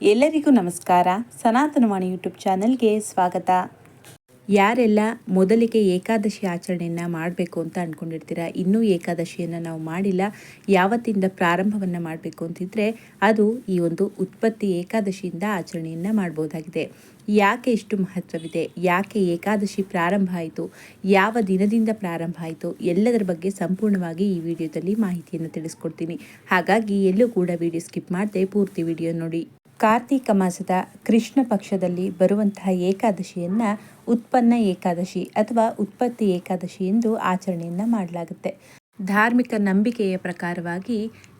ಎಲ್ಲರಿಗೂ ನಮಸ್ಕಾರ. ಸನಾತನವಾಣಿ ಯೂಟ್ಯೂಬ್ ಚಾನಲ್ಗೆ ಸ್ವಾಗತ. ಯಾರೆಲ್ಲ ಮೊದಲಿಗೆ ಏಕಾದಶಿ ಆಚರಣೆಯನ್ನು ಮಾಡಬೇಕು ಅಂತ ಅಂದ್ಕೊಂಡಿರ್ತೀರ ಇನ್ನೂ ಏಕಾದಶಿಯನ್ನು ನಾವು ಮಾಡಿಲ್ಲ, ಯಾವತ್ತಿಂದ ಪ್ರಾರಂಭವನ್ನು ಮಾಡಬೇಕು ಅಂತಿದ್ರೆ ಅದು ಈ ಒಂದು ಉತ್ಪತ್ತಿ ಏಕಾದಶಿಯಿಂದ ಆಚರಣೆಯನ್ನು ಮಾಡ್ಬೋದಾಗಿದೆ. ಯಾಕೆ ಇಷ್ಟು ಮಹತ್ವವಿದೆ? ಯಾಕೆ ಏಕಾದಶಿ ಪ್ರಾರಂಭ ಆಯಿತು? ಯಾವ ದಿನದಿಂದ ಪ್ರಾರಂಭ ಆಯಿತು? ಎಲ್ಲದರ ಬಗ್ಗೆ ಸಂಪೂರ್ಣವಾಗಿ ಈ ವಿಡಿಯೋದಲ್ಲಿ ಮಾಹಿತಿಯನ್ನು ತಿಳಿಸ್ಕೊಡ್ತೀನಿ. ಹಾಗಾಗಿ ಎಲ್ಲೂ ಕೂಡ ವಿಡಿಯೋ ಸ್ಕಿಪ್ ಮಾಡದೆ ಪೂರ್ತಿ ವಿಡಿಯೋ ನೋಡಿ. ಕಾರ್ತೀಕ ಮಾಸದ ಕೃಷ್ಣ ಪಕ್ಷದಲ್ಲಿ ಬರುವಂತಹ ಏಕಾದಶಿಯನ್ನು ಉತ್ಪನ್ನ ಏಕಾದಶಿ ಅಥವಾ ಉತ್ಪತ್ತಿ ಏಕಾದಶಿ ಎಂದು ಆಚರಣೆಯನ್ನು ಮಾಡಲಾಗುತ್ತೆ. ಧಾರ್ಮಿಕ ನಂಬಿಕೆಯ ಪ್ರಕಾರವಾಗಿ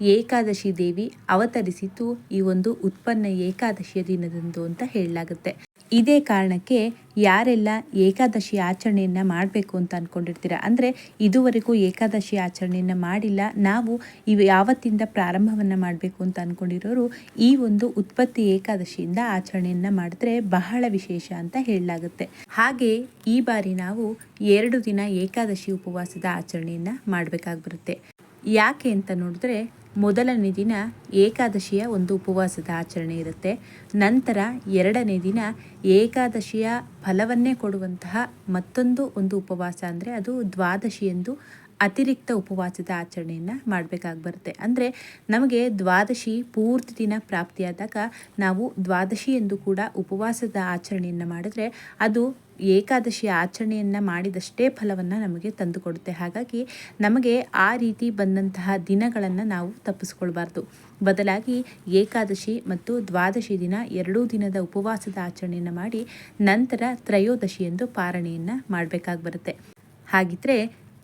ಏಕಾದಶಿ ದೇವಿ ಅವತರಿಸಿದ್ದು ಈ ಒಂದು ಉತ್ಪನ್ನ ಏಕಾದಶಿಯ ದಿನದಂದು ಅಂತ ಹೇಳಲಾಗುತ್ತೆ. ಇದೇ ಕಾರಣಕ್ಕೆ ಯಾರೆಲ್ಲ ಏಕಾದಶಿ ಆಚರಣೆಯನ್ನು ಮಾಡಬೇಕು ಅಂತ ಅಂದ್ಕೊಂಡಿರ್ತೀರ ಅಂದರೆ ಇದುವರೆಗೂ ಏಕಾದಶಿ ಆಚರಣೆಯನ್ನು ಮಾಡಿಲ್ಲ. ನಾವು ಇವು ಯಾವತ್ತಿಂದ ಪ್ರಾರಂಭವನ್ನು ಮಾಡಬೇಕು ಅಂತ ಅಂದ್ಕೊಂಡಿರೋರು ಈ ಒಂದು ಉತ್ಪತ್ತಿ ಏಕಾದಶಿಯಿಂದ ಆಚರಣೆಯನ್ನು ಮಾಡಿದ್ರೆ ಬಹಳ ವಿಶೇಷ ಅಂತ ಹೇಳಲಾಗುತ್ತೆ. ಹಾಗೆ ಈ ಬಾರಿ ನಾವು ಎರಡು ದಿನ ಏಕಾದಶಿ ಉಪವಾಸದ ಆಚರಣೆಯನ್ನು ಮಾಡಬೇಕಾಗಿ ಬರುತ್ತೆ ಯಾಕೆ ಅಂತ ನೋಡಿದ್ರೆ ಮೊದಲನೇ ದಿನ ಏಕಾದಶಿಯ ಒಂದು ಉಪವಾಸದ ಆಚರಣೆ ಇರುತ್ತೆ. ನಂತರ ಎರಡನೇ ದಿನ ಏಕಾದಶಿಯ ಫಲವನ್ನೇ ಕೊಡುವಂತಹ ಮತ್ತೊಂದು ಒಂದು ಉಪವಾಸ ಅಂದರೆ ಅದು ದ್ವಾದಶಿ ಎಂದು ಅತಿರಿಕ್ತ ಉಪವಾಸದ ಆಚರಣೆಯನ್ನು ಮಾಡಬೇಕಾಗಿ ಬರುತ್ತೆ. ಅಂದರೆ ನಮಗೆ ದ್ವಾದಶಿ ಪೂರ್ತಿ ದಿನ ಪ್ರಾಪ್ತಿಯಾದಾಗ ನಾವು ದ್ವಾದಶಿ ಎಂದು ಕೂಡ ಉಪವಾಸದ ಆಚರಣೆಯನ್ನು ಮಾಡಿದ್ರೆ ಅದು ಏಕಾದಶಿ ಆಚರಣೆಯನ್ನು ಮಾಡಿದಷ್ಟೇ ಫಲವನ್ನು ನಮಗೆ ತಂದುಕೊಡುತ್ತೆ. ಹಾಗಾಗಿ ನಮಗೆ ಆ ರೀತಿ ಬಂದಂತಹ ದಿನಗಳನ್ನು ನಾವು ತಪ್ಪಿಸ್ಕೊಳ್ಬಾರ್ದು. ಬದಲಾಗಿ ಏಕಾದಶಿ ಮತ್ತು ದ್ವಾದಶಿ ದಿನ ಎರಡೂ ದಿನದ ಉಪವಾಸದ ಆಚರಣೆಯನ್ನು ಮಾಡಿ ನಂತರ ತ್ರಯೋದಶಿ ಎಂದು ಪಾರಣೆಯನ್ನು ಮಾಡಬೇಕಾಗಿ ಬರುತ್ತೆ. ಹಾಗಿದ್ರೆ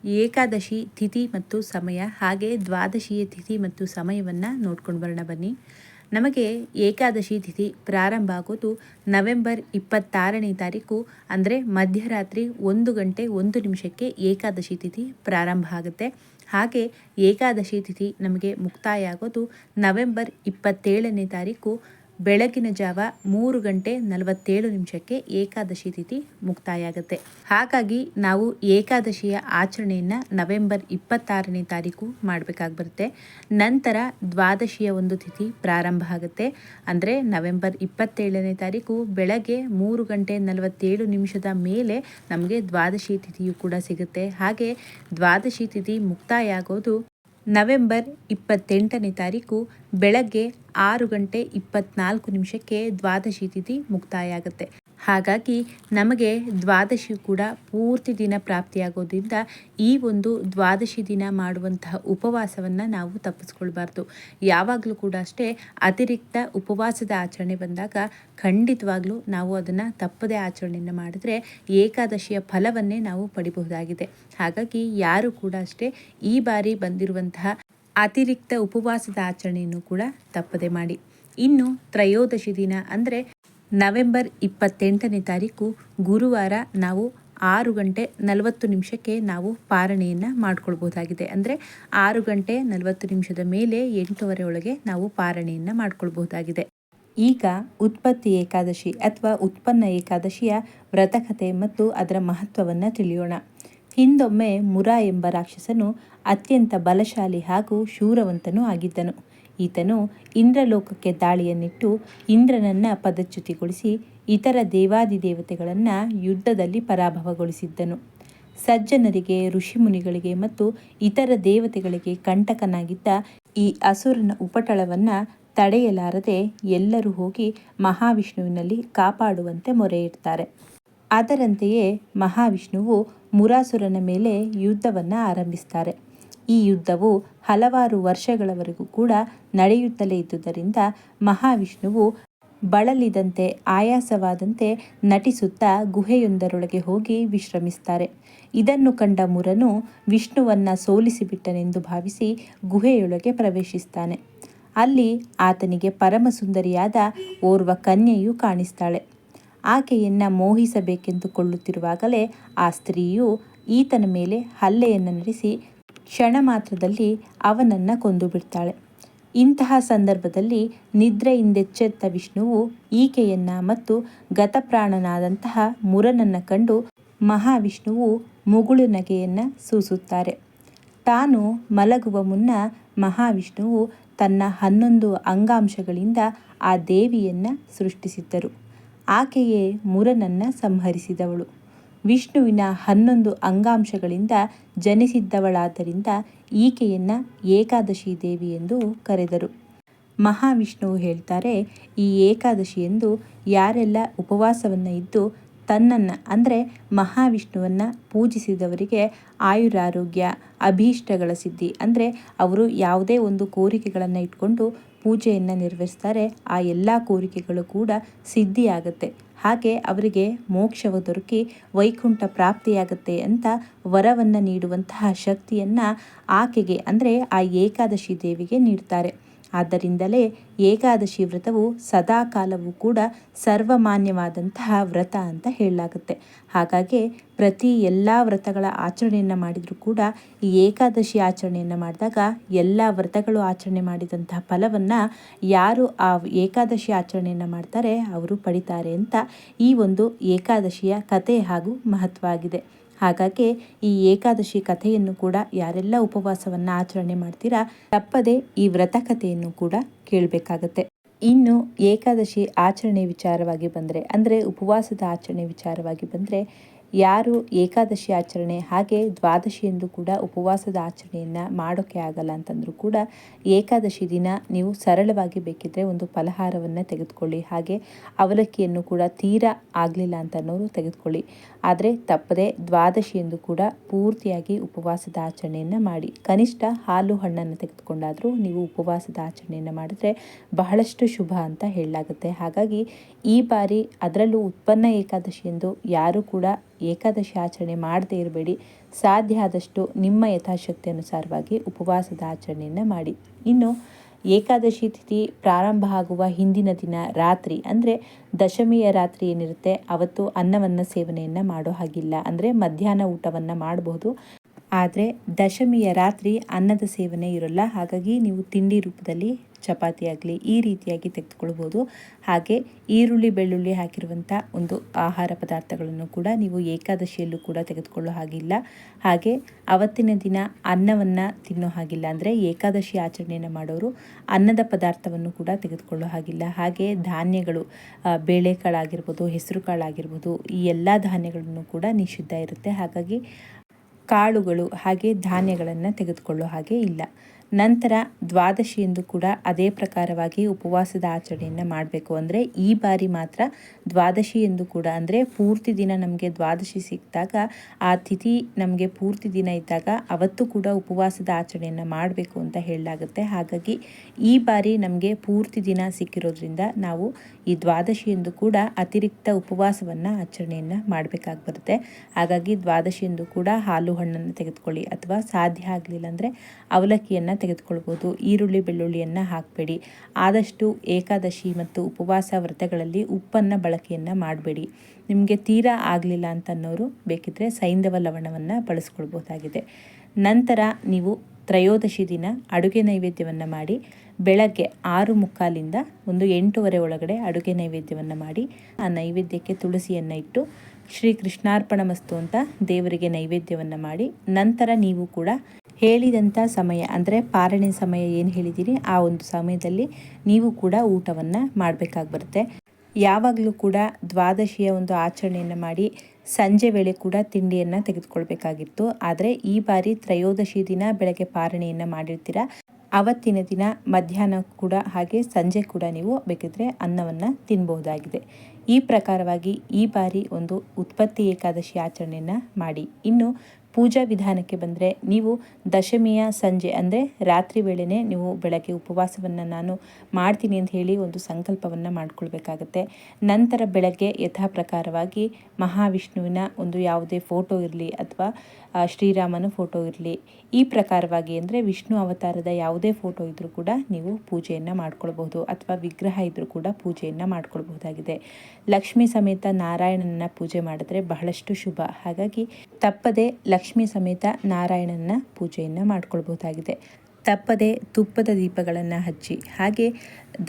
ಏಕಾದಶಿ ತಿಥಿ ಮತ್ತು ಸಮಯ, ಹಾಗೆ ದ್ವಾದಶಿಯ ತಿಥಿ ಮತ್ತು ಸಮಯವನ್ನು ನೋಡ್ಕೊಂಡು ಬರೋಣ ಬನ್ನಿ. ನಮಗೆ ಏಕಾದಶಿ ತಿಥಿ ಪ್ರಾರಂಭ ಆಗೋದು ನವೆಂಬರ್ ಇಪ್ಪತ್ತಾರನೇ ತಾರೀಕು, ಅಂದರೆ ಮಧ್ಯರಾತ್ರಿ ಒಂದು ಗಂಟೆ ಒಂದು ನಿಮಿಷಕ್ಕೆ ಏಕಾದಶಿ ತಿಥಿ ಪ್ರಾರಂಭ ಆಗುತ್ತೆ. ಹಾಗೆ ಏಕಾದಶಿ ತಿಥಿ ನಮಗೆ ಮುಕ್ತಾಯ ಆಗೋದು ನವೆಂಬರ್ ಇಪ್ಪತ್ತೇಳನೇ ತಾರೀಕು ಬೆಳಗಿನ ಜಾವ ಮೂರು ಗಂಟೆ ನಲವತ್ತೇಳು ನಿಮಿಷಕ್ಕೆ ಏಕಾದಶಿ ತಿಥಿ ಮುಕ್ತಾಯ ಆಗುತ್ತೆ ಹಾಗಾಗಿ ನಾವು ಏಕಾದಶಿಯ ಆಚರಣೆಯನ್ನು ನವೆಂಬರ್ ಇಪ್ಪತ್ತಾರನೇ ತಾರೀಕು ಮಾಡಬೇಕಾಗಿ ಬರುತ್ತೆ ನಂತರ ದ್ವಾದಶಿಯ ಒಂದು ತಿಥಿ ಪ್ರಾರಂಭ ಆಗುತ್ತೆ. ಅಂದರೆ ನವೆಂಬರ್ ಇಪ್ಪತ್ತೇಳನೇ ತಾರೀಕು ಬೆಳಗ್ಗೆ ಮೂರು ಗಂಟೆ ನಲವತ್ತೇಳು ನಿಮಿಷದ ಮೇಲೆ ನಮಗೆ ದ್ವಾದಶಿ ತಿಥಿಯು ಕೂಡ ಸಿಗುತ್ತೆ. ಹಾಗೆ ದ್ವಾದಶಿ ತಿಥಿ ಮುಕ್ತಾಯ ಆಗೋದು ನವೆಂಬರ್ ಇಪ್ಪತ್ತೆಂಟನೇ ತಾರೀಕು ಬೆಳಗ್ಗೆ ಆರು ಗಂಟೆ ಇಪ್ಪತ್ತ್ನಾಲ್ಕು ನಿಮಿಷಕ್ಕೆ ದ್ವಾದಶಿ ತಿಥಿ ಮುಕ್ತಾಯ ಆಗುತ್ತೆ. ಹಾಗಾಗಿ ನಮಗೆ ದ್ವಾದಶಿ ಕೂಡ ಪೂರ್ತಿ ದಿನ ಪ್ರಾಪ್ತಿಯಾಗೋದ್ರಿಂದ ಈ ಒಂದು ದ್ವಾದಶಿ ದಿನ ಮಾಡುವಂತಹ ಉಪವಾಸವನ್ನು ನಾವು ತಪ್ಪಿಸ್ಕೊಳ್ಬಾರ್ದು. ಯಾವಾಗಲೂ ಕೂಡ ಅಷ್ಟೇ ಅತಿರಿಕ್ತ ಉಪವಾಸದ ಆಚರಣೆ ಬಂದಾಗ ಖಂಡಿತವಾಗ್ಲೂ ನಾವು ಅದನ್ನು ತಪ್ಪದೇ ಆಚರಣೆಯನ್ನು ಮಾಡಿದ್ರೆ ಏಕಾದಶಿಯ ಫಲವನ್ನೇ ನಾವು ಪಡಿಬಹುದಾಗಿದೆ. ಹಾಗಾಗಿ ಯಾರು ಕೂಡ ಅಷ್ಟೇ ಈ ಬಾರಿ ಬಂದಿರುವಂತಹ ಅತಿರಿಕ್ತ ಉಪವಾಸದ ಆಚರಣೆಯನ್ನು ಕೂಡ ತಪ್ಪದೆ ಮಾಡಿ. ಇನ್ನು ತ್ರಯೋದಶಿ ದಿನ ಅಂದರೆ ನವೆಂಬರ್ ಇಪ್ಪತ್ತೆಂಟನೇ ತಾರೀಕು ಗುರುವಾರ ನಾವು ಆರು ಗಂಟೆ ನಲವತ್ತು ನಿಮಿಷಕ್ಕೆ ನಾವು ಪಾರಣೆಯನ್ನು ಮಾಡ್ಕೊಳ್ಬಹುದಾಗಿದೆ ಅಂದರೆ ಆರು ಗಂಟೆ ನಲವತ್ತು ನಿಮಿಷದ ಮೇಲೆ ಎಂಟೂವರೆ ಒಳಗೆ ನಾವು ಪಾರಣೆಯನ್ನು ಮಾಡ್ಕೊಳ್ಬಹುದಾಗಿದೆ ಈಗ ಉತ್ಪತ್ತಿ ಏಕಾದಶಿ ಅಥವಾ ಉತ್ಪನ್ನ ಏಕಾದಶಿಯ ವ್ರತಕತೆ ಮತ್ತು ಅದರ ಮಹತ್ವವನ್ನು ತಿಳಿಯೋಣ. ಹಿಂದೊಮ್ಮೆ ಮುರಾ ಎಂಬ ರಾಕ್ಷಸನು ಅತ್ಯಂತ ಬಲಶಾಲಿ ಹಾಗೂ ಶೂರವಂತನೂ ಆಗಿದ್ದನು. ಈತನು ಇಂದ್ರಲೋಕಕ್ಕೆ ದಾಳಿಯನ್ನಿಟ್ಟು ಇಂದ್ರನನ್ನ ಪದಚ್ಯುತಿಗೊಳಿಸಿ ಇತರ ದೇವಾದಿದೇವತೆಗಳನ್ನು ಯುದ್ಧದಲ್ಲಿ ಪರಾಭವಗೊಳಿಸಿದ್ದನು. ಸಜ್ಜನರಿಗೆ, ಋಷಿಮುನಿಗಳಿಗೆ ಮತ್ತು ಇತರ ದೇವತೆಗಳಿಗೆ ಕಂಟಕನಾಗಿದ್ದ ಈ ಅಸುರನ ಉಪಟಳವನ್ನು ತಡೆಯಲಾರದೆ ಎಲ್ಲರೂ ಹೋಗಿ ಮಹಾವಿಷ್ಣುವಿನಲ್ಲಿ ಕಾಪಾಡುವಂತೆ ಮೊರೆ ಇಡ್ತಾರೆ ಅದರಂತೆಯೇ ಮಹಾವಿಷ್ಣುವು ಮುರಾಸುರನ ಮೇಲೆ ಯುದ್ಧವನ್ನು ಆರಂಭಿಸ್ತಾರೆ. ಈ ಯುದ್ಧವು ಹಲವಾರು ವರ್ಷಗಳವರೆಗೂ ಕೂಡ ನಡೆಯುತ್ತಲೇ ಇದ್ದುದರಿಂದ ಮಹಾವಿಷ್ಣುವು ಬಳಲಿದಂತೆ ಆಯಾಸವಾದಂತೆ ನಟಿಸುತ್ತಾ ಗುಹೆಯೊಂದರೊಳಗೆ ಹೋಗಿ ವಿಶ್ರಮಿಸ್ತಾರೆ. ಇದನ್ನು ಕಂಡ ಮುರನು ವಿಷ್ಣುವನ್ನ ಸೋಲಿಸಿಬಿಟ್ಟನೆಂದು ಭಾವಿಸಿ ಗುಹೆಯೊಳಗೆ ಪ್ರವೇಶಿಸ್ತಾನೆ. ಅಲ್ಲಿ ಆತನಿಗೆ ಪರಮಸುಂದರಿಯಾದ ಓರ್ವ ಕನ್ಯೆಯು ಕಾಣಿಸ್ತಾಳೆ. ಆಕೆಯನ್ನ ಮೋಹಿಸಬೇಕೆಂದುಕೊಳ್ಳುತ್ತಿರುವಾಗಲೇ ಆ ಸ್ತ್ರೀಯು ಈತನ ಮೇಲೆ ಹಲ್ಲೆಯನ್ನು ನಡೆಸಿ ಕ್ಷಣ ಮಾತ್ರದಲ್ಲಿ ಅವನನ್ನು ಕೊಂದು ಬಿಡ್ತಾಳೆ. ಇಂತಹ ಸಂದರ್ಭದಲ್ಲಿ ನಿದ್ರೆಯಿಂದೆಚ್ಚೆತ್ತ ವಿಷ್ಣುವು ಈಕೆಯನ್ನ ಮತ್ತು ಗತಪ್ರಾಣನಾದಂತಹ ಮುರನನ್ನ ಕಂಡು ಮಹಾವಿಷ್ಣುವು ಮುಗುಳು ನಗೆಯನ್ನ ಸೂಸುತ್ತಾರೆ. ತಾನು ಮಲಗುವ ಮುನ್ನ ಮಹಾವಿಷ್ಣುವು ತನ್ನ ಹನ್ನೊಂದು ಅಂಗಾಂಶಗಳಿಂದ ಆ ದೇವಿಯನ್ನು ಸೃಷ್ಟಿಸಿದ್ದರು. ಆಕೆಯೇ ಮುರನನ್ನು ಸಂಹರಿಸಿದವಳು. ವಿಷ್ಣುವಿನ ಹನ್ನೊಂದು ಅಂಗಾಂಶಗಳಿಂದ ಜನಿಸಿದ್ದವಳಾದ್ದರಿಂದ ಈಕೆಯನ್ನು ಏಕಾದಶಿ ದೇವಿ ಎಂದು ಕರೆದರು. ಮಹಾವಿಷ್ಣುವು ಹೇಳ್ತಾರೆ, ಈ ಏಕಾದಶಿ ಎಂದು ಯಾರೆಲ್ಲ ಉಪವಾಸವನ್ನು ಇದ್ದು ತನ್ನನ್ನು ಅಂದರೆ ಮಹಾವಿಷ್ಣುವನ್ನು ಪೂಜಿಸಿದವರಿಗೆ ಆಯುರಾರೋಗ್ಯ, ಅಭೀಷ್ಟಗಳ ಸಿದ್ಧಿ ಅಂದರೆ ಅವರು ಯಾವುದೇ ಒಂದು ಕೋರಿಕೆಗಳನ್ನು ಇಟ್ಕೊಂಡು ಪೂಜೆಯನ್ನು ನಿರ್ವಹಿಸ್ತಾರೆ, ಆ ಎಲ್ಲ ಕೋರಿಕೆಗಳು ಕೂಡ ಸಿದ್ಧಿಯಾಗುತ್ತೆ. ಹಾಗೆ ಅವರಿಗೆ ಮೋಕ್ಷವು ದೊರಕಿ ವೈಕುಂಠ ಪ್ರಾಪ್ತಿಯಾಗುತ್ತೆ ಅಂತ ವರವನ್ನು ನೀಡುವಂತಹ ಶಕ್ತಿಯನ್ನು ಆಕೆಗೆ, ಅಂದರೆ ಆ ಏಕಾದಶಿ ದೇವಿಗೆ ನೀಡ್ತಾರೆ. ಆದ್ದರಿಂದಲೇ ಏಕಾದಶಿ ವ್ರತವು ಸದಾ ಕಾಲವೂ ಕೂಡ ಸರ್ವಮಾನ್ಯವಾದಂತಹ ವ್ರತ ಅಂತ ಹೇಳಲಾಗುತ್ತೆ. ಹಾಗಾಗಿ ಪ್ರತಿ ಎಲ್ಲ ವ್ರತಗಳ ಆಚರಣೆಯನ್ನು ಮಾಡಿದರೂ ಕೂಡ ಈ ಏಕಾದಶಿ ಆಚರಣೆಯನ್ನು ಮಾಡಿದಾಗ ಎಲ್ಲ ವ್ರತಗಳು ಆಚರಣೆ ಮಾಡಿದಂತಹ ಫಲವನ್ನು ಯಾರು ಆ ಏಕಾದಶಿ ಆಚರಣೆಯನ್ನು ಮಾಡ್ತಾರೆ, ಅವರು ಪಡಿತಾರೆ ಅಂತ ಈ ಒಂದು ಏಕಾದಶಿಯ ಕತೆ ಹಾಗೂ ಮಹತ್ವ ಆಗಿದೆ. ಹಾಗಾಗಿ ಈ ಏಕಾದಶಿ ಕಥೆಯನ್ನು ಕೂಡ ಯಾರೆಲ್ಲ ಉಪವಾಸವನ್ನು ಆಚರಣೆ ಮಾಡ್ತೀರಾ, ತಪ್ಪದೆ ಈ ವ್ರತ ಕಥೆಯನ್ನು ಕೂಡ ಕೇಳಬೇಕಾಗತ್ತೆ. ಇನ್ನು ಏಕಾದಶಿ ಆಚರಣೆ ವಿಚಾರವಾಗಿ ಬಂದರೆ, ಅಂದರೆ ಉಪವಾಸದ ಆಚರಣೆ ವಿಚಾರವಾಗಿ ಬಂದರೆ ಯಾರು ಏಕಾದಶಿ ಆಚರಣೆ ಹಾಗೆ ದ್ವಾದಶಿ ಎಂದು ಕೂಡ ಉಪವಾಸದ ಆಚರಣೆಯನ್ನು ಮಾಡೋಕ್ಕೆ ಆಗಲ್ಲ ಅಂತಂದರೂ ಕೂಡ ಏಕಾದಶಿ ದಿನ ನೀವು ಸರಳವಾಗಿ ಬೇಕಿದ್ದರೆ ಒಂದು ಫಲಹಾರವನ್ನು ತೆಗೆದುಕೊಳ್ಳಿ. ಹಾಗೆ ಅವಲಕ್ಕಿಯನ್ನು ಕೂಡ ತೀರ ಆಗಲಿಲ್ಲ ಅಂತ ಅನ್ನೋರು ತೆಗೆದುಕೊಳ್ಳಿ. ಆದರೆ ತಪ್ಪದೆ ದ್ವಾದಶಿ ಎಂದು ಕೂಡ ಪೂರ್ತಿಯಾಗಿ ಉಪವಾಸದ ಆಚರಣೆಯನ್ನು ಮಾಡಿ. ಕನಿಷ್ಠ ಹಾಲು ಹಣ್ಣನ್ನು ತೆಗೆದುಕೊಂಡಾದರೂ ನೀವು ಉಪವಾಸದ ಆಚರಣೆಯನ್ನು ಮಾಡಿದ್ರೆ ಬಹಳಷ್ಟು ಶುಭ ಅಂತ ಹೇಳಲಾಗುತ್ತೆ. ಹಾಗಾಗಿ ಈ ಬಾರಿ ಅದರಲ್ಲೂ ಉತ್ಪನ್ನ ಏಕಾದಶಿ ಎಂದು ಯಾರು ಕೂಡ ಏಕಾದಶಿ ಆಚರಣೆ ಮಾಡದೇ ಇರಬೇಡಿ. ಸಾಧ್ಯ ಆದಷ್ಟು ನಿಮ್ಮ ಯಥಾಶಕ್ತಿ ಅನುಸಾರವಾಗಿ ಉಪವಾಸದ ಆಚರಣೆಯನ್ನು ಮಾಡಿ. ಇನ್ನು ಏಕಾದಶಿ ತಿಥಿ ಪ್ರಾರಂಭ ಆಗುವ ಹಿಂದಿನ ದಿನ ರಾತ್ರಿ, ಅಂದರೆ ದಶಮಿಯ ರಾತ್ರಿ ಏನಿರುತ್ತೆ, ಅವತ್ತು ಅನ್ನವನ್ನು ಸೇವನೆಯನ್ನು ಮಾಡೋ ಹಾಗಿಲ್ಲ. ಅಂದರೆ ಮಧ್ಯಾಹ್ನ ಊಟವನ್ನು ಮಾಡಬಹುದು ಆದರೆ ದಶಮಿಯ ರಾತ್ರಿ ಅನ್ನದ ಸೇವನೆ ಇರೋಲ್ಲ. ಹಾಗಾಗಿ ನೀವು ತಿಂಡಿ ರೂಪದಲ್ಲಿ ಚಪಾತಿ ಆಗಲಿ, ಈ ರೀತಿಯಾಗಿ ತೆಗೆದುಕೊಳ್ಬೋದು. ಹಾಗೆ ಈರುಳ್ಳಿ, ಬೆಳ್ಳುಳ್ಳಿ ಹಾಕಿರುವಂಥ ಒಂದು ಆಹಾರ ಪದಾರ್ಥಗಳನ್ನು ಕೂಡ ನೀವು ಏಕಾದಶಿಯಲ್ಲೂ ಕೂಡ ತೆಗೆದುಕೊಳ್ಳೋ ಹಾಗಿಲ್ಲ. ಹಾಗೆ ಅವತ್ತಿನ ದಿನ ಅನ್ನವನ್ನು ತಿನ್ನೋ ಹಾಗಿಲ್ಲ ಅಂದರೆ ಏಕಾದಶಿ ಆಚರಣೆಯನ್ನು ಮಾಡೋರು ಅನ್ನದ ಪದಾರ್ಥವನ್ನು ಕೂಡ ತೆಗೆದುಕೊಳ್ಳೋ ಹಾಗಿಲ್ಲ. ಹಾಗೆ ಧಾನ್ಯಗಳು ಬೇಳೆಕಾಳಾಗಿರ್ಬೋದು ಹೆಸರು ಕಾಳಾಗಿರ್ಬೋದು ಈ ಎಲ್ಲ ಧಾನ್ಯಗಳನ್ನು ಕೂಡ ನಿಷಿದ್ಧ ಇರುತ್ತೆ. ಹಾಗಾಗಿ ಕಾಳುಗಳು ಹಾಗೆ ಧಾನ್ಯಗಳನ್ನು ತೆಗೆದುಕೊಳ್ಳೋ ಹಾಗೆ ಇಲ್ಲ. ನಂತರ ದ್ವಾದಶಿ ಎಂದು ಕೂಡ ಅದೇ ಪ್ರಕಾರವಾಗಿ ಉಪವಾಸದ ಆಚರಣೆಯನ್ನು ಮಾಡಬೇಕು. ಅಂದರೆ ಈ ಬಾರಿ ಮಾತ್ರ ದ್ವಾದಶಿ ಎಂದು ಕೂಡ ಅಂದರೆ ಪೂರ್ತಿ ದಿನ ನಮಗೆ ದ್ವಾದಶಿ ಸಿಕ್ಕಿದಾಗ, ಆ ತಿಥಿ ನಮಗೆ ಪೂರ್ತಿ ದಿನ ಇದ್ದಾಗ ಅವತ್ತು ಕೂಡ ಉಪವಾಸದ ಆಚರಣೆಯನ್ನು ಮಾಡಬೇಕು ಅಂತ ಹೇಳಲಾಗುತ್ತೆ. ಹಾಗಾಗಿ ಈ ಬಾರಿ ನಮಗೆ ಪೂರ್ತಿ ದಿನ ಸಿಕ್ಕಿರೋದ್ರಿಂದ ನಾವು ಈ ದ್ವಾದಶಿ ಎಂದು ಕೂಡ ಅತಿರಿಕ್ತ ಉಪವಾಸವನ್ನು ಆಚರಣೆಯನ್ನು ಮಾಡಬೇಕಾಗಿ ಬರುತ್ತೆ ಹಾಗಾಗಿ ದ್ವಾದಶಿ ಎಂದು ಕೂಡ ಹಾಲು ಹಣ್ಣನ್ನು ತೆಗೆದುಕೊಳ್ಳಿ. ಅಥವಾ ಸಾಧ್ಯ ಆಗಲಿಲ್ಲ ಅಂದರೆ ಅವಲಕ್ಕಿಯನ್ನು ತೆಗೆದುಕೊಳ್ಬೋದು. ಈರುಳ್ಳಿ, ಬೆಳ್ಳುಳ್ಳಿಯನ್ನು ಹಾಕಬೇಡಿ. ಆದಷ್ಟು ಏಕಾದಶಿ ಮತ್ತು ಉಪವಾಸ ವ್ರತಗಳಲ್ಲಿ ಉಪ್ಪನ್ನು ಬಳಕೆಯನ್ನು ಮಾಡಬೇಡಿ. ನಿಮಗೆ ತೀರಾ ಆಗಲಿಲ್ಲ ಅಂತ ಅನ್ನೋರು ಬೇಕಿದ್ದರೆ ಸೈಂಧವ ಲವಣವನ್ನು ಬಳಸ್ಕೊಳ್ಬೋದಾಗಿದೆ. ನಂತರ ನೀವು ತ್ರಯೋದಶಿ ದಿನ ಅಡುಗೆ ನೈವೇದ್ಯವನ್ನು ಮಾಡಿ, ಬೆಳಗ್ಗೆ ಆರು ಮುಕ್ಕಾಲಿಂದ ಒಂದು ಎಂಟೂವರೆ ಒಳಗಡೆ ಅಡುಗೆ ನೈವೇದ್ಯವನ್ನು ಮಾಡಿ, ಆ ನೈವೇದ್ಯಕ್ಕೆ ತುಳಸಿಯನ್ನು ಇಟ್ಟು ಶ್ರೀ ಕೃಷ್ಣಾರ್ಪಣ ಮಸ್ತು ಅಂತ ದೇವರಿಗೆ ನೈವೇದ್ಯವನ್ನು ಮಾಡಿ, ನಂತರ ನೀವು ಕೂಡ ಹೇಳಿದಂಥ ಸಮಯ, ಅಂದರೆ ಪಾರಣೆ ಸಮಯ ಏನು ಹೇಳಿದ್ದೀರಿ ಆ ಒಂದು ಸಮಯದಲ್ಲಿ ನೀವು ಕೂಡ ಊಟವನ್ನು ಮಾಡಬೇಕಾಗಿ ಬರುತ್ತೆ ಯಾವಾಗಲೂ ಕೂಡ ದ್ವಾದಶಿಯ ಒಂದು ಆಚರಣೆಯನ್ನು ಮಾಡಿ ಸಂಜೆ ವೇಳೆ ಕೂಡ ತಿಂಡಿಯನ್ನು ತೆಗೆದುಕೊಳ್ಬೇಕಾಗಿತ್ತು. ಆದರೆ ಈ ಬಾರಿ ತ್ರಯೋದಶಿ ದಿನ ಬೆಳಗ್ಗೆ ಪಾರಣೆಯನ್ನು ಮಾಡಿರ್ತೀರ? ಅವತ್ತಿನ ದಿನ ಮಧ್ಯಾಹ್ನ ಕೂಡ ಹಾಗೆ ಸಂಜೆ ಕೂಡ ನೀವು ಬೇಕಿದ್ರೆ ಅನ್ನವನ್ನು ತಿನ್ಬಹುದಾಗಿದೆ. ಈ ಪ್ರಕಾರವಾಗಿ ಈ ಬಾರಿ ಒಂದು ಉತ್ಪತ್ತಿ ಏಕಾದಶಿ ಆಚರಣೆಯನ್ನು ಮಾಡಿ. ಇನ್ನು ಪೂಜಾ ವಿಧಾನಕ್ಕೆ ಬಂದರೆ ನೀವು ದಶಮಿಯ ಸಂಜೆ, ಅಂದರೆ ರಾತ್ರಿ ವೇಳೆನೇ ನೀವು ಬೆಳಗ್ಗೆ ಉಪವಾಸವನ್ನು ನಾನು ಮಾಡ್ತೀನಿ ಅಂತ ಹೇಳಿ ಒಂದು ಸಂಕಲ್ಪವನ್ನು ಮಾಡಿಕೊಳ್ಬೇಕಾಗತ್ತೆ. ನಂತರ ಬೆಳಗ್ಗೆ ಯಥಾ ಪ್ರಕಾರವಾಗಿ ಮಹಾವಿಷ್ಣುವಿನ ಒಂದು ಯಾವುದೇ ಫೋಟೋ ಇರಲಿ ಅಥವಾ ಶ್ರೀರಾಮನ ಫೋಟೋ ಇರಲಿ. ಈ ಪ್ರಕಾರವಾಗಿ ಅಂದರೆ ವಿಷ್ಣು ಅವತಾರದ ಯಾವುದೇ ಫೋಟೋ ಇದ್ದರೂ ಕೂಡ ನೀವು ಪೂಜೆಯನ್ನು ಮಾಡ್ಕೊಳ್ಬಹುದು ಅಥವಾ ವಿಗ್ರಹ ಇದ್ದರೂ ಕೂಡ ಪೂಜೆಯನ್ನು ಮಾಡ್ಕೊಳ್ಬಹುದಾಗಿದೆ. ಲಕ್ಷ್ಮೀ ಸಮೇತ ನಾರಾಯಣನ ಪೂಜೆ ಮಾಡಿದ್ರೆ ಬಹಳಷ್ಟು ಶುಭ. ಹಾಗಾಗಿ ತಪ್ಪದೆ ಲಕ್ಷ್ಮೀ ಸಮೇತ ನಾರಾಯಣನ ಪೂಜೆಯನ್ನು ಮಾಡ್ಕೊಳ್ಬಹುದಾಗಿದೆ. ತಪ್ಪದೆ ತುಪ್ಪದ ದೀಪಗಳನ್ನು ಹಚ್ಚಿ. ಹಾಗೆ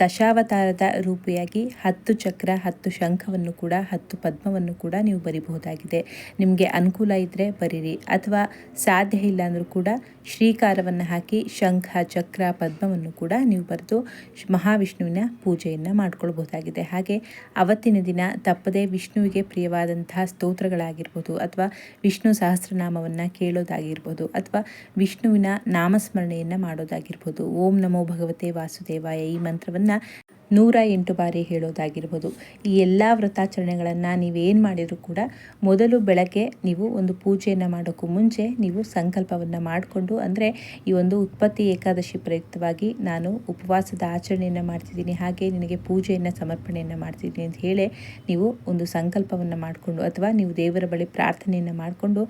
ದಶಾವತಾರದ ರೂಪಿಯಾಗಿ ಹತ್ತು ಚಕ್ರ, ಹತ್ತು ಶಂಖವನ್ನು ಕೂಡ, ಹತ್ತು ಪದ್ಮವನ್ನು ಕೂಡ ನೀವು ಬರಿಬಹುದಾಗಿದೆ. ನಿಮಗೆ ಅನುಕೂಲ ಇದ್ದರೆ ಬರೀರಿ. ಅಥವಾ ಸಾಧ್ಯ ಇಲ್ಲ ಅಂದರೂ ಕೂಡ ಶ್ರೀಕಾರವನ್ನು ಹಾಕಿ ಶಂಖ, ಚಕ್ರ, ಪದ್ಮವನ್ನು ಕೂಡ ನೀವು ಬರೆದು ಮಹಾವಿಷ್ಣುವಿನ ಪೂಜೆಯನ್ನು ಮಾಡಿಕೊಳ್ಬಹುದಾಗಿದೆ. ಹಾಗೆ ಅವತ್ತಿನ ದಿನ ತಪ್ಪದೇ ವಿಷ್ಣುವಿಗೆ ಪ್ರಿಯವಾದಂತಹ ಸ್ತೋತ್ರಗಳಾಗಿರ್ಬೋದು ಅಥವಾ ವಿಷ್ಣು ಸಹಸ್ರನಾಮವನ್ನು ಕೇಳೋದಾಗಿರ್ಬೋದು ಅಥವಾ ವಿಷ್ಣುವಿನ ನಾಮಸ್ಮರಣೆಯನ್ನು ಮಾಡೋದಾಗಿರ್ಬೋದು. ಓಂ ನಮೋ ಭಗವತೆ ವಾಸುದೇವಾಯ. ಈ ಮಂತ್ರವನ್ನು ನೂರ ಎಂಟು ಬಾರಿ ಹೇಳೋದಾಗಿರ್ಬೋದು. ಈ ಎಲ್ಲ ವ್ರತಾಚರಣೆಗಳನ್ನು ನೀವೇನು ಮಾಡಿದರೂ ಕೂಡ ಮೊದಲು ಬೆಳಗ್ಗೆ ನೀವು ಒಂದು ಪೂಜೆಯನ್ನು ಮಾಡೋಕ್ಕೂ ಮುಂಚೆ ನೀವು ಸಂಕಲ್ಪವನ್ನು ಮಾಡಿಕೊಂಡು, ಅಂದರೆ ಈ ಒಂದು ಉತ್ಪತ್ತಿ ಏಕಾದಶಿ ಪ್ರಯುಕ್ತವಾಗಿ ನಾನು ಉಪವಾಸದ ಆಚರಣೆಯನ್ನು ಮಾಡ್ತಿದ್ದೀನಿ, ಹಾಗೆ ನಿನಗೆ ಪೂಜೆಯನ್ನು ಸಮರ್ಪಣೆಯನ್ನು ಮಾಡ್ತಿದ್ದೀನಿ ಅಂತ ಹೇಳಿ ನೀವು ಒಂದು ಸಂಕಲ್ಪವನ್ನು ಮಾಡಿಕೊಂಡು ಅಥವಾ ನೀವು ದೇವರ ಬಳಿ ಪ್ರಾರ್ಥನೆಯನ್ನು ಮಾಡಿಕೊಂಡು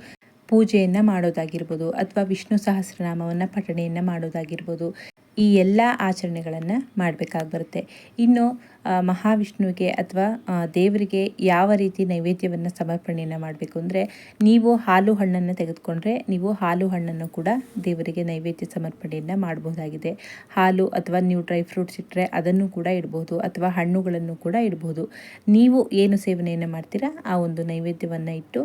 ಪೂಜೆಯನ್ನು ಮಾಡೋದಾಗಿರ್ಬೋದು, ಅಥವಾ ವಿಷ್ಣು ಸಹಸ್ರನಾಮವನ್ನು ಪಠಣೆಯನ್ನು ಮಾಡೋದಾಗಿರ್ಬೋದು. ಈ ಎಲ್ಲ ಆಚರಣೆಗಳನ್ನು ಮಾಡಬೇಕಾಗಿ ಬರುತ್ತೆ ಇನ್ನು ಮಹಾವಿಷ್ಣುವಿಗೆ ಅಥವಾ ದೇವರಿಗೆ ಯಾವ ರೀತಿ ನೈವೇದ್ಯವನ್ನು ಸಮರ್ಪಣೆಯನ್ನು ಮಾಡಬೇಕು ಅಂದರೆ, ನೀವು ಹಾಲು ಹಣ್ಣನ್ನು ತೆಗೆದುಕೊಂಡ್ರೆ ನೀವು ಹಾಲು ಹಣ್ಣನ್ನು ಕೂಡ ದೇವರಿಗೆ ನೈವೇದ್ಯ ಸಮರ್ಪಣೆಯನ್ನು ಮಾಡಬಹುದಾಗಿದೆ ಹಾಲು ಅಥವಾ ನೀವು ಡ್ರೈ ಫ್ರೂಟ್ಸ್ ಇಟ್ಟರೆ ಅದನ್ನು ಕೂಡ ಇಡ್ಬೋದು, ಅಥವಾ ಹಣ್ಣುಗಳನ್ನು ಕೂಡ ಇಡ್ಬೋದು. ನೀವು ಏನು ಸೇವನೆಯನ್ನು ಮಾಡ್ತೀರಾ, ಆ ಒಂದು ನೈವೇದ್ಯವನ್ನು ಇಟ್ಟು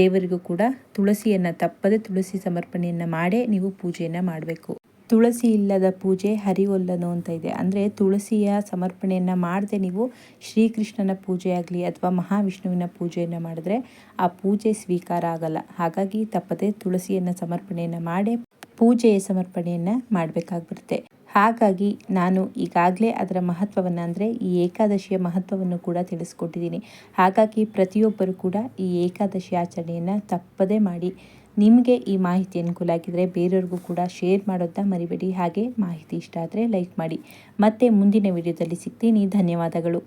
ದೇವರಿಗೂ ಕೂಡ ತುಳಸಿಯನ್ನು ತಪ್ಪದೆ ತುಳಸಿ ಸಮರ್ಪಣೆಯನ್ನು ಮಾಡೇ ನೀವು ಪೂಜೆಯನ್ನು ಮಾಡಬೇಕು. ತುಳಸಿ ಇಲ್ಲದ ಪೂಜೆ ಹರಿವೊಲ್ಲನು ಅಂತ ಇದೆ. ಅಂದರೆ ತುಳಸಿಯ ಸಮರ್ಪಣೆಯನ್ನು ಮಾಡದೆ ನೀವು ಶ್ರೀಕೃಷ್ಣನ ಪೂಜೆ ಆಗಲಿ ಅಥವಾ ಮಹಾವಿಷ್ಣುವಿನ ಪೂಜೆಯನ್ನು ಮಾಡಿದ್ರೆ ಆ ಪೂಜೆ ಸ್ವೀಕಾರ ಆಗಲ್ಲ. ಹಾಗಾಗಿ ತಪ್ಪದೆ ತುಳಸಿಯನ್ನು ಸಮರ್ಪಣೆಯನ್ನು ಮಾಡಿ ಪೂಜೆಯ ಸಮರ್ಪಣೆಯನ್ನು ಮಾಡಬೇಕಾಗ್ಬಿಡುತ್ತೆ. ಹಾಗಾಗಿ ನಾನು ಈಗಾಗಲೇ ಅದರ ಮಹತ್ವವನ್ನು ಅಂದರೆ ಈ ಏಕಾದಶಿಯ ಮಹತ್ವವನ್ನು ಕೂಡ ತಿಳಿಸ್ಕೊಟ್ಟಿದ್ದೀನಿ. ಹಾಗಾಗಿ ಪ್ರತಿಯೊಬ್ಬರು ಕೂಡ ಈ ಏಕಾದಶಿ ಆಚರಣೆಯನ್ನು ತಪ್ಪದೇ ಮಾಡಿ ನಿಮಗೆ ಈ ಮಾಹಿತಿ ಅನುಕೂಲ ಆಗಿದ್ದರೆ ಬೇರೆಯವ್ರಿಗೂ ಕೂಡ ಶೇರ್ ಮಾಡೋದನ್ನ ಮರಿಬೇಡಿ. ಹಾಗೆ ಮಾಹಿತಿ ಇಷ್ಟ ಆದರೆ ಲೈಕ್ ಮಾಡಿ. ಮತ್ತೆ ಮುಂದಿನ ವಿಡಿಯೋದಲ್ಲಿ ಸಿಗ್ತೀನಿ. ಧನ್ಯವಾದಗಳು.